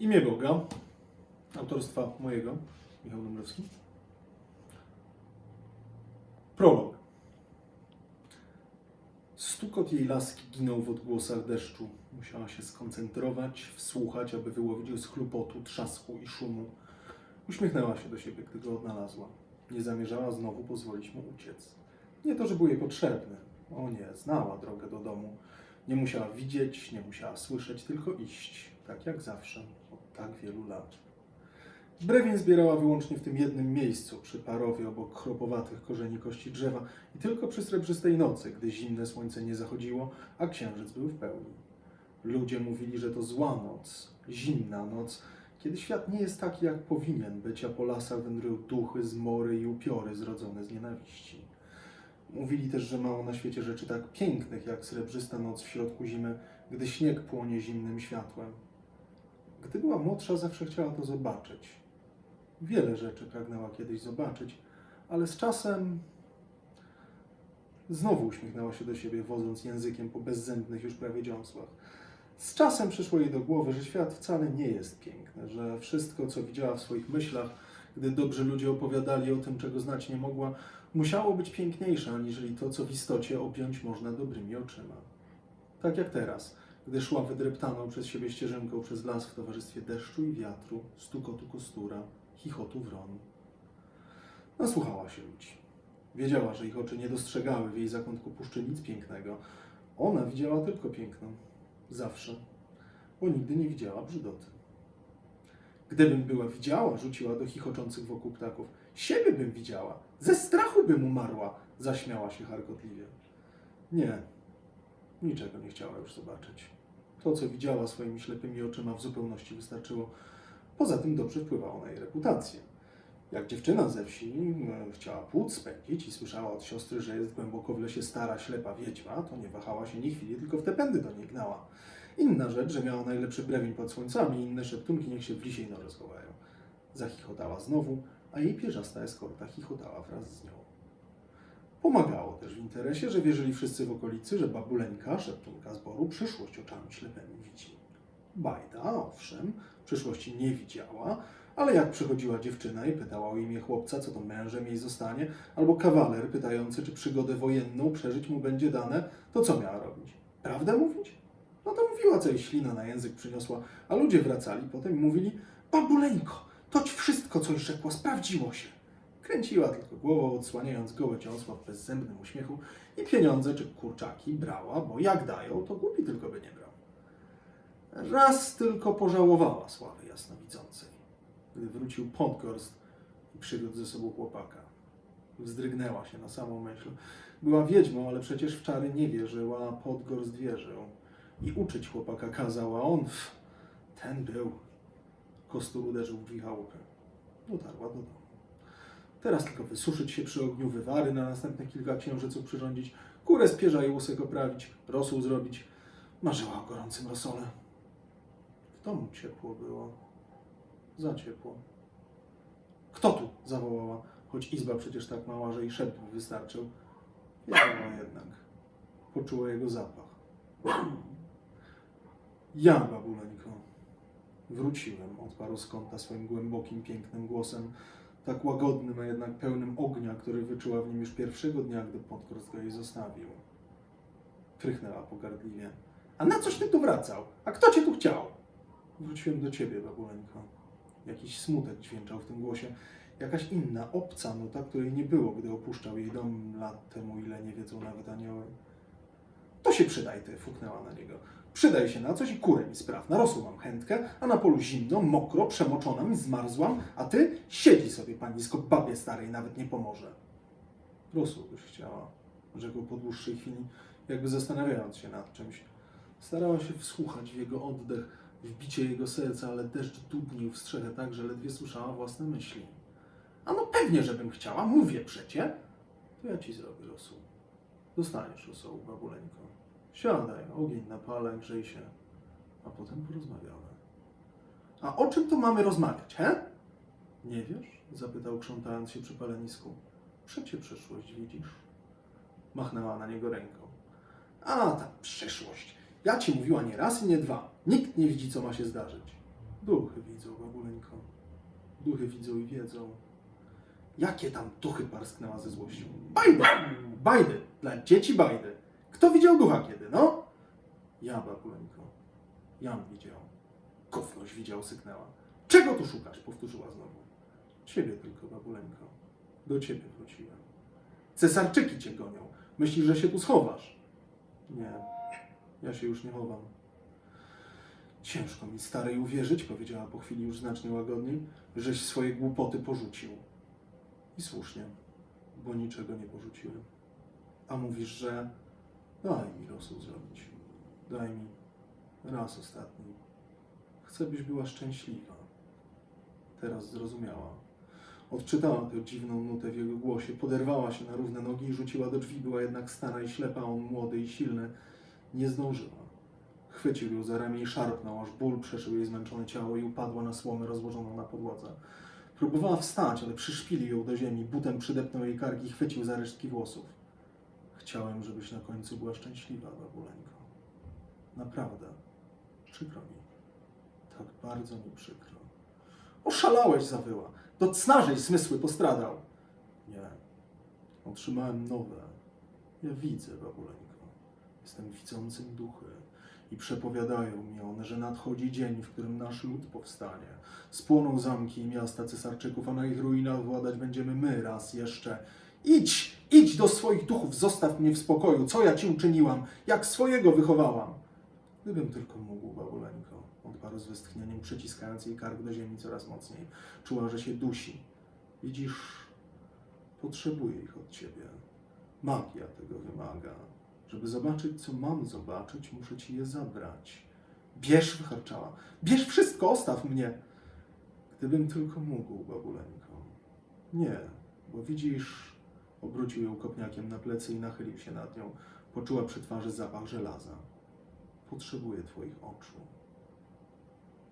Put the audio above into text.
Imię Boga, autorstwa mojego, Michał Dąbrowski. Prolog. Stukot jej laski ginął w odgłosach deszczu. Musiała się skoncentrować, wsłuchać, aby wyłowić z chlupotu, trzasku i szumu. Uśmiechnęła się do siebie, gdy go odnalazła. Nie zamierzała znowu pozwolić mu uciec. Nie to, że był jej potrzebny. O nie, znała drogę do domu. Nie musiała widzieć, nie musiała słyszeć, tylko iść, tak jak zawsze, od tak wielu lat. Brewin zbierała wyłącznie w tym jednym miejscu, przy parowie obok chropowatych korzeni kości drzewa i tylko przy srebrzystej nocy, gdy zimne słońce nie zachodziło, a księżyc był w pełni. Ludzie mówili, że to zła noc, zimna noc, kiedy świat nie jest taki, jak powinien być, a po lasach wędrują duchy, zmory i upiory zrodzone z nienawiści. Mówili też, że mało na świecie rzeczy tak pięknych, jak srebrzysta noc w środku zimy, gdy śnieg płonie zimnym światłem. Gdy była młodsza, zawsze chciała to zobaczyć. Wiele rzeczy pragnęła kiedyś zobaczyć, ale z czasem znowu uśmiechnęła się do siebie, wodząc językiem po bezzębnych już prawie dziąsłach. Z czasem przyszło jej do głowy, że świat wcale nie jest piękny, że wszystko, co widziała w swoich myślach, gdy dobrzy ludzie opowiadali o tym, czego znać nie mogła, musiało być piękniejsze, aniżeli to, co w istocie objąć można dobrymi oczyma. Tak jak teraz, gdy szła wydreptaną przez siebie ścieżynką przez las w towarzystwie deszczu i wiatru, stukotu kostura, chichotu wron. Nasłuchała się ludzi. Wiedziała, że ich oczy nie dostrzegały w jej zakątku puszczy nic pięknego. Ona widziała tylko piękno. Zawsze. Bo nigdy nie widziała brzydoty. Gdybym była widziała, rzuciła do chichoczących wokół ptaków. Siebie bym widziała. Ze strachu bym umarła, zaśmiała się charkotliwie. Nie, niczego nie chciała już zobaczyć. To, co widziała swoimi ślepymi oczyma, w zupełności wystarczyło. Poza tym dobrze wpływało na jej reputację. Jak dziewczyna ze wsi e, chciała płód spędzić i słyszała od siostry, że jest głęboko w lesie stara, ślepa wiedźma, to nie wahała się ni chwili, tylko w te pędy do niej gnała. Inna rzecz, że miała najlepszy brewin pod słońcami, inne szeptunki niech się w lisie i norę. Zachichotała znowu, a jej pierzasta eskorta chichotała wraz z nią. Pomagało też w interesie, że wierzyli wszyscy w okolicy, że babuleńka, szeptunka zboru, przyszłość oczami ślepymi widzi. Bajda, owszem, przyszłości nie widziała, ale jak przychodziła dziewczyna i pytała o imię chłopca, co to mężem jej zostanie, albo kawaler pytający, czy przygodę wojenną przeżyć mu będzie dane, to co miała robić? Prawdę mówić? No to mówiła, co jej ślina na język przyniosła, a ludzie wracali potem i mówili, babuleńko, toć wszystko, coś rzekła, sprawdziło się. Kręciła tylko głową, odsłaniając gołe ciąsła w bezzębnym uśmiechu i pieniądze czy kurczaki brała, bo jak dają, to głupi tylko by nie brał. Raz tylko pożałowała sławy jasnowidzącej, gdy wrócił Pontgorst i przywiódł ze sobą chłopaka. Wzdrygnęła się na samą myśl. Była wiedźmą, ale przecież w czary nie wierzyła, a Podgorst wierzył. I uczyć chłopaka kazał, a on, ten był. Kostur uderzył w drzwi chałupy. Dotarła do domu. Teraz tylko wysuszyć się przy ogniu, wywary na następne kilka księżyców przyrządzić, kurę z pierza i łusek oprawić, rosół zrobić. Marzyła o gorącym rosole. W domu ciepło było. Za ciepło. Kto tu? zawołała, choć izba przecież tak mała, że i szept wystarczył. Wiedziała jednak. Poczuła jego zapach. Ja, babuleńko. Wróciłem, odparł z kąta swoim głębokim, pięknym głosem, tak łagodnym, a jednak pełnym ognia, który wyczuła w nim już pierwszego dnia, gdy Podkors go jej zostawił. Prychnęła pogardliwie. A na coś ty tu wracał? A kto cię tu chciał? Wróciłem do ciebie, babuleńko. Jakiś smutek dźwięczał w tym głosie. Jakaś inna, obca nuta, której nie było, gdy opuszczał jej dom lat temu, ile nie wiedzą nawet anioły. To się przydaj ty, fuknęła na niego. Przydaj się na coś i kurę mi spraw. Narosłą mam chętkę, a na polu zimno, mokro, przemoczona mi, zmarzłam, a ty siedzi sobie, panisko, babie starej nawet nie pomoże. Byś chciała, rzekł po dłuższej chwili, jakby zastanawiając się nad czymś. Starała się wsłuchać w jego oddech, w bicie jego serca, ale deszcz dudnił w strzechę tak, że ledwie słyszała własne myśli. A no pewnie, żebym chciała, mówię przecie. To ja ci zrobię rosół. Dostaniesz rosołu, babuleńko. Siadaj, ogień napalaj, grzej się, a potem porozmawiamy. A o czym tu mamy rozmawiać, he? Nie wiesz? Zapytał, krzątając się przy palenisku. Przecie przyszłość widzisz? Machnęła na niego ręką. A, ta przyszłość. Ja ci mówiła nie raz i nie dwa. Nikt nie widzi, co ma się zdarzyć. Duchy widzą, babuleńko. Duchy widzą i wiedzą. Jakie tam duchy parsknęła ze złością? Bajdy! Bajdy! Dla dzieci bajdy! Kto widział ducha kiedy, no? Ja, babuleńko. Jan widział. Kofnoś widział, syknęła. Czego tu szukasz? Powtórzyła znowu. Ciebie tylko, babuleńko. Do ciebie wróciłem. Cesarczyki cię gonią. Myślisz, że się tu schowasz? Nie. Ja się już nie chowam. Ciężko mi starej uwierzyć, powiedziała po chwili już znacznie łagodniej, żeś swoje głupoty porzucił. I słusznie, bo niczego nie porzuciłem. A mówisz, że daj mi rosół zrobić. Daj mi raz ostatni. Chcę, byś była szczęśliwa. Teraz zrozumiała. Odczytała tę dziwną nutę w jego głosie, poderwała się na równe nogi i rzuciła do drzwi. Była jednak stara i ślepa, on młody i silny. Nie zdążyła. Chwycił ją za ramię i szarpnął, aż ból przeszył jej zmęczone ciało i upadła na słomę rozłożoną na podłodze. Próbowała wstać, ale przyszpilił ją do ziemi, butem przydepnął jej kark i chwycił za resztki włosów. Chciałem, żebyś na końcu była szczęśliwa, babuleńko. Naprawdę. Przykro mi. Tak bardzo mi przykro. Oszalałeś, zawyła. Do cnażej zmysły postradał. Nie. Otrzymałem nowe. Ja widzę, babuleńko. Jestem widzącym duchy. I przepowiadają mi one, że nadchodzi dzień, w którym nasz lud powstanie. Spłoną zamki i miasta cesarczyków, a na ich ruinach władać będziemy my raz jeszcze. Idź, idź do swoich duchów, zostaw mnie w spokoju. Co ja ci uczyniłam? Jak swojego wychowałam? Gdybym tylko mógł, babuleńko, odparł z westchnieniem, przyciskając jej kark do ziemi coraz mocniej. Czuła, że się dusi. Widzisz, potrzebuję ich od ciebie. Magia tego wymaga. Żeby zobaczyć, co mam zobaczyć, muszę ci je zabrać. Bierz, wycharczała. Bierz wszystko, ostaw mnie. Gdybym tylko mógł, babuleńko. Nie, bo widzisz, obrócił ją kopniakiem na plecy i nachylił się nad nią. Poczuła przy twarzy zapach żelaza. Potrzebuję twoich oczu.